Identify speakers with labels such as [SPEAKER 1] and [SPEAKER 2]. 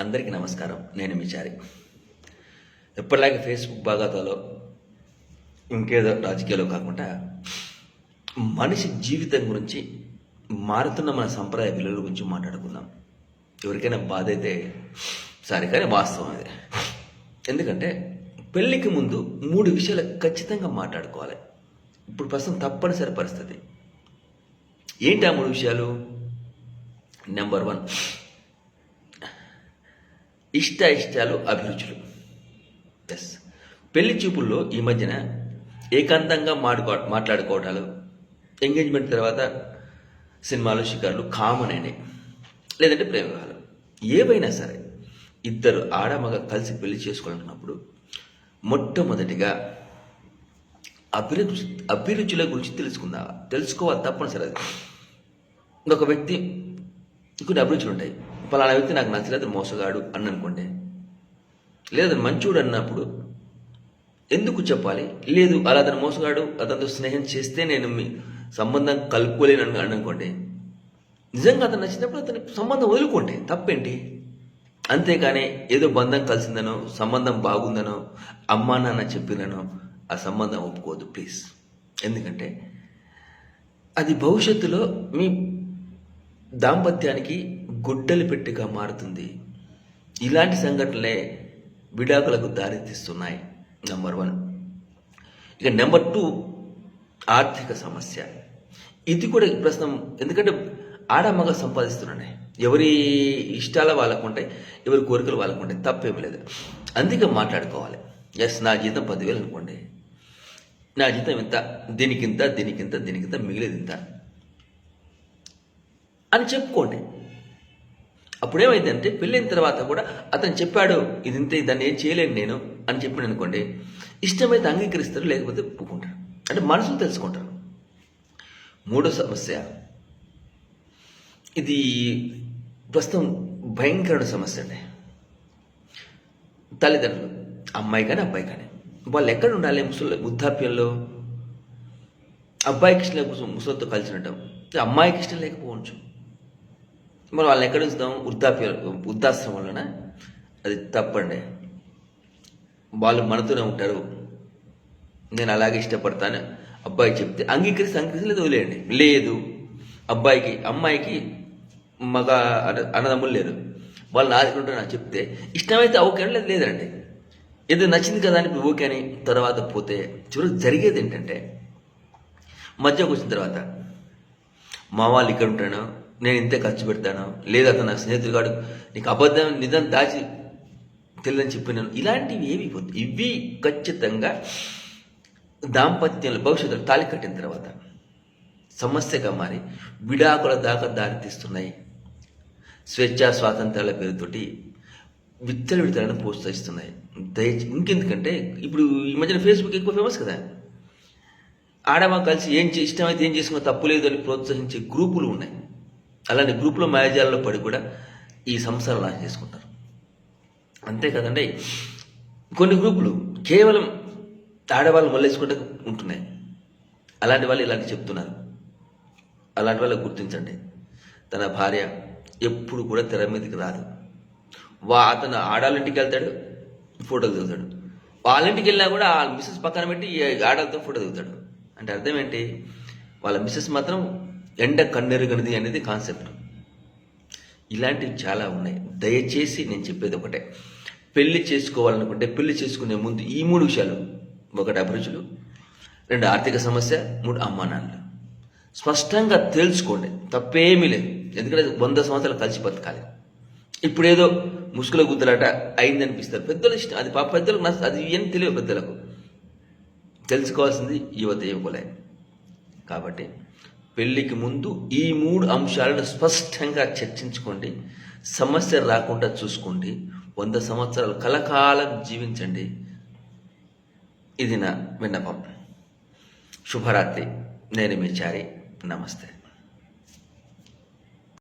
[SPEAKER 1] అందరికీ నమస్కారం. నేను మిచారి ఎప్పటిలాగే ఫేస్బుక్ బాగాతాలో ఇంకేదో రాజకీయాలు కాకుండా మనిషి జీవితం గురించి మారుతున్న మన సంప్రదాయ విలువల గురించి మాట్లాడుకుందాం. ఎవరికైనా బాధ అయితే సరే కానీ వాస్తవం అది. ఎందుకంటే పెళ్ళికి ముందు మూడు విషయాలు ఖచ్చితంగా మాట్లాడుకోవాలి. ఇప్పుడు ప్రస్తుతం తప్పనిసరి పరిస్థితి. ఏంటి ఆ మూడు విషయాలు? నెంబర్ వన్ ఇష్ట ఇష్టాలు అభిరుచులు. ఎస్ పెళ్ళి చూపుల్లో ఈ మధ్యన ఏకాంతంగా మాడుకో మాట్లాడుకోవటాలు ఎంగేజ్మెంట్ తర్వాత సినిమాలు షికార్లు కామన్ అయినాయి లేదంటే ప్రేమ వివాహాలు ఏవైనా సరే ఇద్దరు ఆడమగ కలిసి పెళ్ళి చేసుకోవాలనుకున్నప్పుడు మొట్టమొదటిగా అభిరుచి అభిరుచుల గురించి తెలుసుకుందా? తెలుసుకోవాలి తప్పనిసరి అది ఒక వ్యక్తి కొన్ని అభిరుచులు ఉంటాయి. పలానా వ్యక్తి నాకు నచ్చలేదు మోసగాడు అని అనుకోండి లేదా మంచోడు అన్నప్పుడు ఎందుకు చెప్పాలి? లేదు అలా అతను మోసగాడు అతనితో స్నేహం చేస్తే నేను మీ సంబంధం కలుపుకోలేను అని అనుకోండి నిజంగా అతను నచ్చినప్పుడు అతని సంబంధం వదులుకోండి తప్పేంటి? అంతేకాని ఏదో బంధం కలిసిందనో సంబంధం బాగుందనో అమ్మా నాన్న చెప్పిననో ఆ సంబంధం ఒప్పుకోవద్దు ప్లీజ్. ఎందుకంటే అది భవిష్యత్తులో మీ దాంపత్యానికి గుడ్డలు పెట్టిగా మారుతుంది. ఇలాంటి సంఘటనలే విడాకులకు దారితీస్తున్నాయి. నెంబర్ వన్ ఇక నెంబర్ టూ ఆర్థిక సమస్య. ఇది కూడా ప్రస్తుతం ఎందుకంటే ఆడ మగ సంపాదిస్తున్నానే. ఎవరి ఇష్టాల వాళ్ళకు ఉంటాయి ఎవరి కోరికలు వాళ్ళకు ఉంటాయి తప్పేం లేదు. అందుకే మాట్లాడుకోవాలి. ఎస్ నా జీతం పదివేలు అనుకోండి. నా జీతం ఇంత దీనికింత దీనికింత దీనికింత మిగిలేదు ఇంత. అని చెప్పుకోండి. అప్పుడేమైందంటే పెళ్ళైన తర్వాత కూడా అతను చెప్పాడు ఇది ఇంతే దాన్ని ఏం చేయలేను నేను అని చెప్పాను అనుకోండి ఇష్టమైతే అంగీకరిస్తారు లేకపోతే ఒప్పుకుంటారు. అంటే మనసును తెలుసుకుంటారు. మూడో సమస్య. ఇది ప్రస్తుతం భయంకరమైన సమస్య అండి. తల్లిదండ్రులు అమ్మాయి కానీ అబ్బాయి కానీ వాళ్ళు ఎక్కడ ఉండాలి ముసలి వృద్ధాప్యంలో? అబ్బాయికి ఇష్టం లేకపోతే ముసలితో కలిసి అమ్మాయికి ఇష్టం లేకపోవచ్చు. మరి వాళ్ళని ఎక్కడ ఉంచుతాం? వృద్ధాప్య వృద్ధాశ్రమంలోన? అది తప్పండి. వాళ్ళు మనతోనే ఉంటారు. నేను అలాగే ఇష్టపడతాను. అబ్బాయి చెప్తే అంగీకరిస్తే అంగీకరిస్తే లేదు వదిలేయండి. లేదు. అబ్బాయికి అమ్మాయికి మగ అన్నదమ్ములు లేరు. వాళ్ళు నాదుకుంటే నాకు చెప్తే ఇష్టమైతే ఓకే అని లేదు లేదండి. ఏదో నచ్చింది కదా అని ఓకే అని తర్వాత పోతే చివరికి జరిగేది ఏంటంటే మధ్యకు వచ్చిన తర్వాత మా వాళ్ళు ఇక్కడ ఉంటాను నేను ఇంతే ఖర్చు పెడతాను? లేదా అతను నాకు స్నేహితుడు కాడు. నీకు అబద్ధం నిజం దాచి తెలియదని చెప్పినాను. ఇలాంటివి ఏవి ఇవి ఖచ్చితంగా దాంపత్యంలో భవిష్యత్తులో తాళి కట్టిన తర్వాత సమస్యగా మారి విడాకుల దాకా దారితీస్తున్నాయి. స్వేచ్ఛా స్వాతంత్రాల పేరుతోటి విత్తల విడతలను ప్రోత్సహిస్తున్నాయి. దయచేసి ఇంకెందుకంటే ఇప్పుడు ఈ మధ్యన ఫేస్బుక్ ఎక్కువ ఫేమస్ కదా. ఆడమా కలిసి ఏం చే- ఇష్టమైతే ఏం చేసుకున్నా తప్పు లేదు అని ప్రోత్సహించే గ్రూపులు ఉన్నాయి. అలాంటి గ్రూపుల మాయాజాలలో పడి కూడా ఈ సంస్థలు లాంచ్ చేసుకుంటారు. అంతే కదండి? కొన్ని గ్రూపులు కేవలం ఆడవాళ్ళు మళ్ళేసుకుంటే ఉంటున్నాయి. అలాంటి వాళ్ళు ఇలాంటి చెప్తున్నారు. అలాంటి వాళ్ళు గుర్తించండి. తన భార్య ఎప్పుడు కూడా తెర మీదకి రాదు. వా అతను ఆడాలింటికి వెళ్తాడు ఫోటోలు దిగుతాడు. వాళ్ళ ఇంటికి వెళ్ళినా కూడా ఆ మిస్సెస్ పక్కన పెట్టి ఆడాలతో ఫోటో దిగుతాడు. అంటే అర్థం ఏంటి? వాళ్ళ మిస్సెస్ మాత్రం ఎండ కన్నెరుగనిది అనేది కాన్సెప్ట్. ఇలాంటివి చాలా ఉన్నాయి. దయచేసి నేను చెప్పేది ఒకటే. పెళ్ళి చేసుకోవాలనుకుంటే పెళ్ళి చేసుకునే ముందు ఈ మూడు విషయాలు. ఒకటి అభిరుచులు రెండు ఆర్థిక సమస్య మూడు అమ్మానాన్నలు స్పష్టంగా తెలుసుకోండి. తప్పేమీ లేదు. ఎందుకంటే వంద సంవత్సరాలు కలిసి బతకాలి. ఇప్పుడేదో ముసుగుల గుద్దలాట అయింది అనిపిస్తారు పెద్దల ఇష్టం. అది పాప పెద్దలకు నచ్చ అది ఏం తెలియదు పెద్దలకు. తెలుసుకోవాల్సింది యువత యువకులే. కాబట్టి పెళ్ళికి ముందు ఈ మూడు అంశాలను స్పష్టంగా చర్చించుకోండి. సమస్య రాకుండా చూసుకోండి. వంద సంవత్సరాలు కలకాలం జీవించండి. ఇది నా విన్నపం. శుభరాత్రి. నేను మీ చారి. నమస్తే.